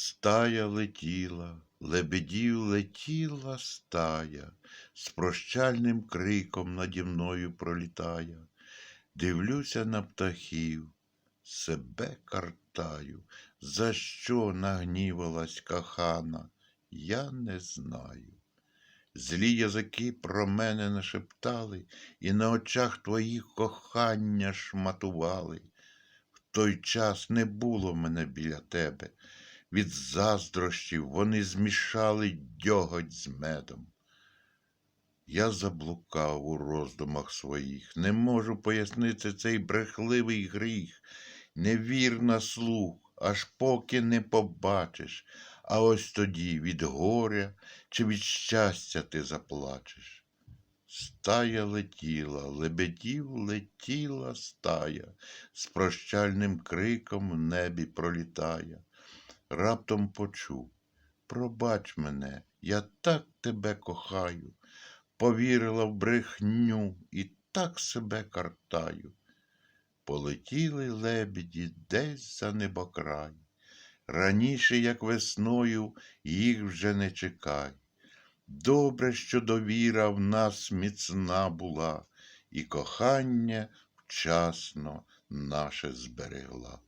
Стая летіла, лебедів летіла стая, з прощальним криком наді мною пролітає. Дивлюся на птахів, себе картаю, за що нагнівалась кохана, я не знаю. Злі язики про мене нашептали, і на очах твоїх кохання шматували. В той час не було мене біля тебе. Від заздрощів вони змішали дьоготь з медом. Я заблукав у роздумах своїх, не можу пояснити цей брехливий гріх. Не вір на слух, аж поки не побачиш, а ось тоді від горя чи від щастя ти заплачеш. Стая летіла, лебедів летіла стая, з прощальним криком в небі пролітає. Раптом почув Пробач мене, я так тебе кохаю, повірила в брехню і так себе картаю. Полетіли лебеді десь за небокрай. Раніше, як весною, їх вже не чекай. Добре, що довіра в нас міцна була, і кохання вчасно наше зберегла.